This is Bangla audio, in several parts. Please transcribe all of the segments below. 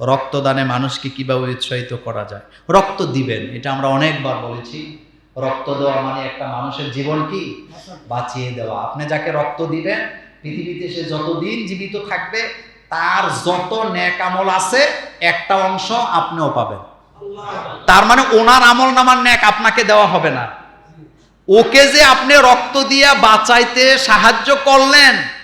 রক্তদানে মানুষকে কীভাবে উৎসাহিত করা যায়? রক্ত দিবেন, এটা আমরা অনেকবার বলেছি। রক্ত দেওয়া মানে একটা মানুষের জীবন কি? বাঁচিয়ে দেওয়া। আপনি যাকে রক্ত দিবেন, পৃথিবীতে সে যতদিন জীবিত থাকবে, তার যত ন্যাক আমল আছে, একটা অংশ আপনিও পাবেন। তার মানে ওনার আমল নামার ন্যাক আপনাকে দেওয়া হবে না। ওকে যে আপনি রক্ত দিয়ে বাঁচাইতে সাহায্য করলেন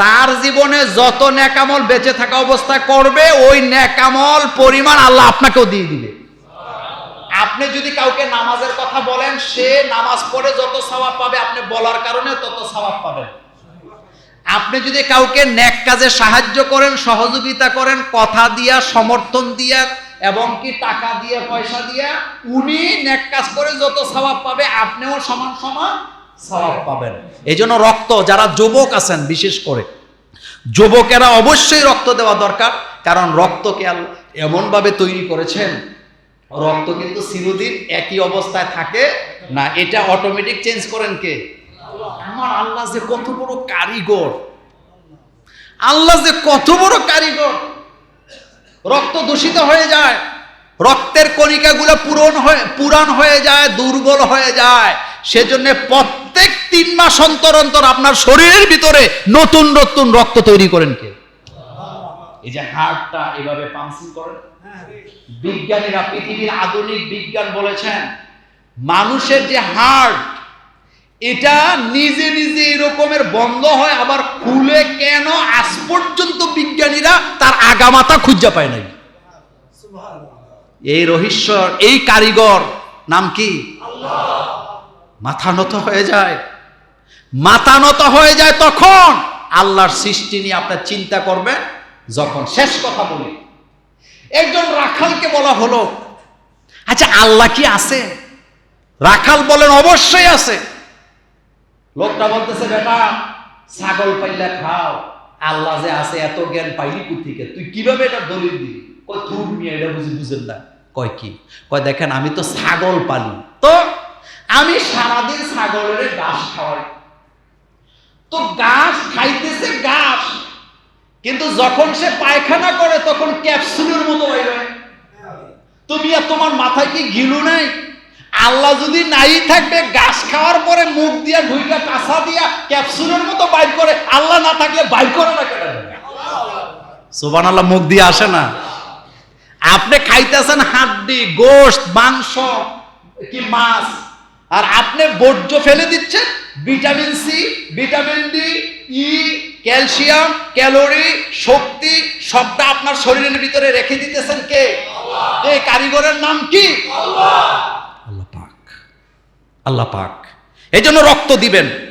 তার জীবনে যত ন্যাকামল বেঁচে থাকা অবস্থায় করবে, ওই ন্যাকামল পরিমাণ আল্লাহ আপনাকেও দিয়ে দিবে। আপনি যদি কাউকে নামাজের কথা বলেন, সে নামাজ পড়ে যত সওয়াব পাবে, আপনি বলার কারণে তত সওয়াব পাবেন। আপনি যদি কাউকে ন্যাক কাজে সাহায্য করেন, সহযোগিতা করেন, কথা দিয়া, সমর্থন দিয়া, এবং কি টাকা দিয়ে, পয়সা দিয়া, উনি ন্যাক কাজ করে যত স্বভাব পাবে, আপনিও সমান সমান স্বভাব পাবেন। এই জন্য রক্ত যারা যুবক আছেন বিশেষ করে যুবকেরা অবশ্যই রক্ত দেওয়া দরকার কারণ রক্তকে এমনভাবে তৈরি করেছেন রক্ত কিন্তু চিরদিন একই অবস্থায় থাকে না। এটা অটোমেটিক চেঞ্জ করেন কে? আমার আল্লাহ যে কত বড় কারিগর। আল্লাহ যে কত বড় কারিগর। রক্ত দূষিত হয়ে যায় রক্তের কণিকাগুলো পূরণ হয়ে পুরান হয়ে যায় দুর্বল হয়ে যায়। সেজন্য তিন মাস অন্তর অন্তর আপনার শরীরের ভিতরে নতুন নতুন রক্ত তৈরি করেন কে? এই যে হার্টটা এভাবে পাম্পিং করেন। বিজ্ঞানীরা পৃথিবীর আধুনিক বিজ্ঞান বলেছেন, মানুষের যে হার্ট, এটা নিজে নিজে এরকমের বন্ধ হয়, আবার খুলে কেন আজ পর্যন্ত বিজ্ঞানীরা তার আগামাতা খুঁজে পায় নাই? এই রহস্য, এই কারিগর নাম কি? মাথা নত হয়ে যায়। মাথা নত হয়ে যায় তখন আল্লাহর সৃষ্টি নিয়ে আপনার চিন্তা করবেন, যখন শেষ কথা বলি। একজন রাখালকে বলা হলো আচ্ছা আল্লাহ কি আছে? রাখাল বলেন, অবশ্যই আছে। লোকটা বলতেছে, বেটা, ছাগল পাইলে খাও। আল্লাহ যে আছে, এত জ্ঞান পাইলি কোথেকে তুই কীভাবে এটা দলিল দিবি কয় তুই মিয়া, এটা বুঝি বুঝেন না। কয়, কি? কয়, দেখেন, আমি তো ছাগল পালি। তো আমি সারাদিন ছাগলের ঘাস খাওয়াই। তো ঘাস খাইতেছে ঘাস। কিন্তু যখন সে পায়খানা করে, তখন ক্যাপসুলের মতো হয়ে যায়। তুমি আর তোমার মাথায় কি ঘিলু নাই? আল্লাহ যদি নাই থাকবে গাছ খাওয়ার পরে মুখ দিয়া ঢুইকা কাঁচা দিয়া ক্যাপসুলের মতো বাইর করে, আল্লাহ না থাকলে বাইর করে না কেন? সোবান আল্লাহ মুখ দিয়ে আসে না। আপনি খাইতেছেন হাড্ডি, গোশত, মাংস কি মাছ? আর আপনি বর্জ্য ফেলে দিচ্ছেন? Vitamin C vitamin D E calcium calorie শক্তি সবটা আপনার শরীরের ভিতরে রেখে দিতেছেন কে? এই কারিগরের নাম কি? আল্লাহ পাক। আল্লাহ পাক। এই জন্য রক্ত দিবেন।